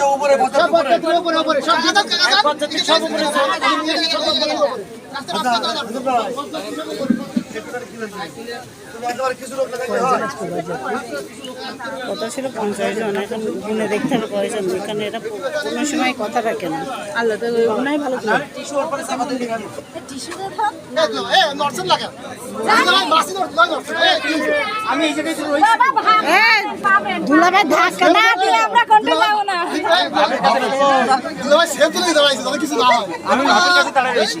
সব উপরে হয় কথা ছিল পঞ্চাশ জন এখন গুনে দেখতে হবে কয়জন এখানে এরা কোনো সময় কথা রাখে না। আল্লাহ তো ওনাই ভালো ছিল এ নরসন লাগা মাসি নরসন নরসন আমি এই জায়গায় রই দুলাভাই ধাক্কা না দিয়ে আমরা কোনটা যাব না দুলাই সেভ দাঁড়াইছে। কিছু না আমি হাতের কাছে দাঁড়ায় রয়েছি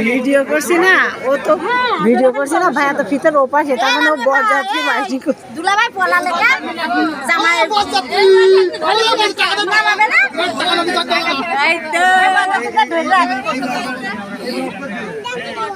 ভিডিও করছি না ও তো ভিডিও করছি না ভাইয়া তো ফিতের ওপাশে তার মানে ও বর যাত্রী বাইরে দুলাভাই পলা লেখা জামাই না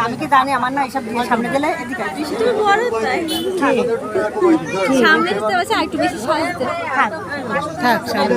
আমি কি জানি আমার না এইসব দিয়ে সামনে গেলে এদিকে সামনে যেতে পারছে একটু বেশি সাজতে থাক থাক সামনে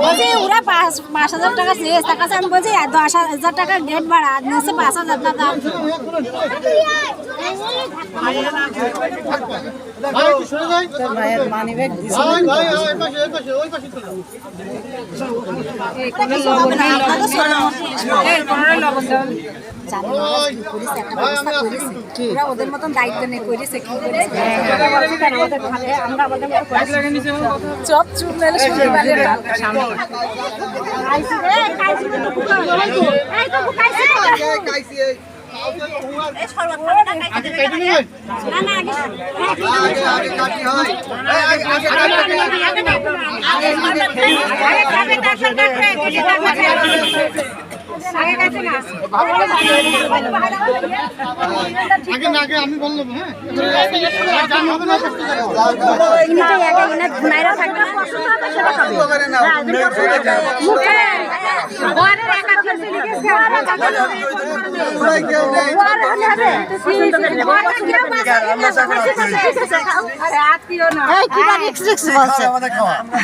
বলছি ওরা পাঁচ পাঁচ হাজার টাকা শেষ। তার কাছে আমি বলছি দশ হাজার টাকা গেট ভাড়া। আর পাঁচ হাজার ভাই একটু পাশে চলো ভাই আমি আসছি ওরা ওদের মতন দায়িত্ব নেই করেছে কি করেছে চপ চুপ নাহলে শুনতে পারে আগে নিয়ে আগে হয় না। আগে আমি বললাম হ্যাঁ? আত্মীয় না এই, কিবা রিক্স রিক্স বলছে। আমাদের খাওয়া ওটা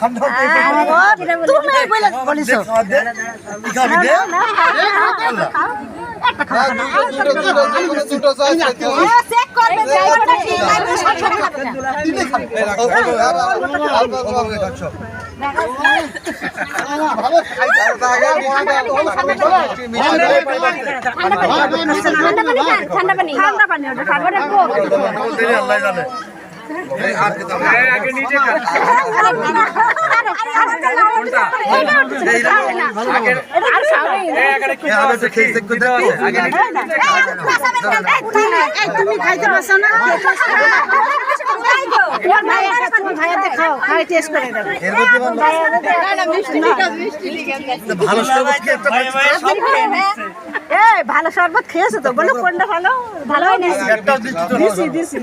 ঠান্ডা পানি ঠান্ডা পানি ঠান্ডা পানি তুমি খাইতে পারছ না? ভালো শরবত কি একটা এই ভালো শরবত খেয়েছো তো? বলো কোনটা ভালো? ভালো দিছি দিছি দিছি।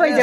ওই যে।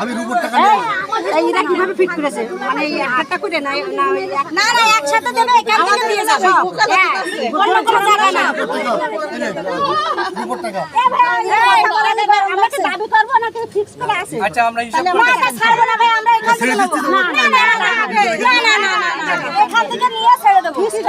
আমি রুপোর টাকা এরা কীভাবে ফিট করেছে আমরা এখান থেকে নিয়ে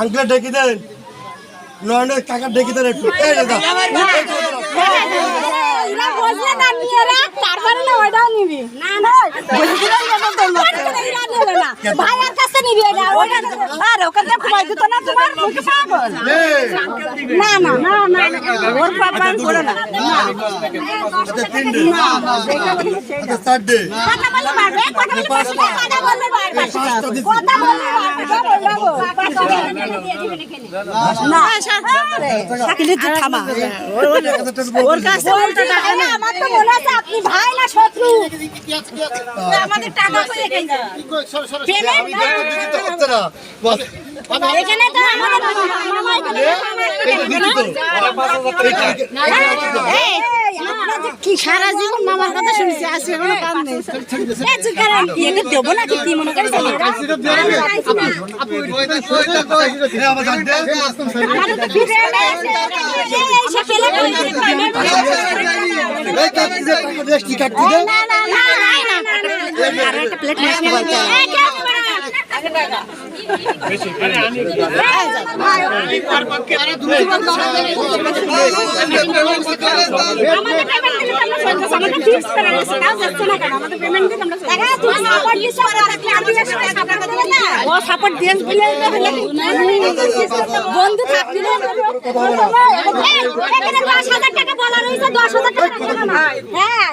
আঙ্কেল ডেকে দেন নয়নের কাকা ডেকে দেন একটু আপনি ভাই ভাই না শত্রু? আমাদের টাকা পেমেন্ট দিতে হচ্ছে না। এখানে তো আমাদের কি সারা জীবন মামার কথা শুনেছি আসি এখনও কাম নেই এটা দেবো নাকি কি মনে করি না না না না বন্ধু থাকলে হ্যাঁ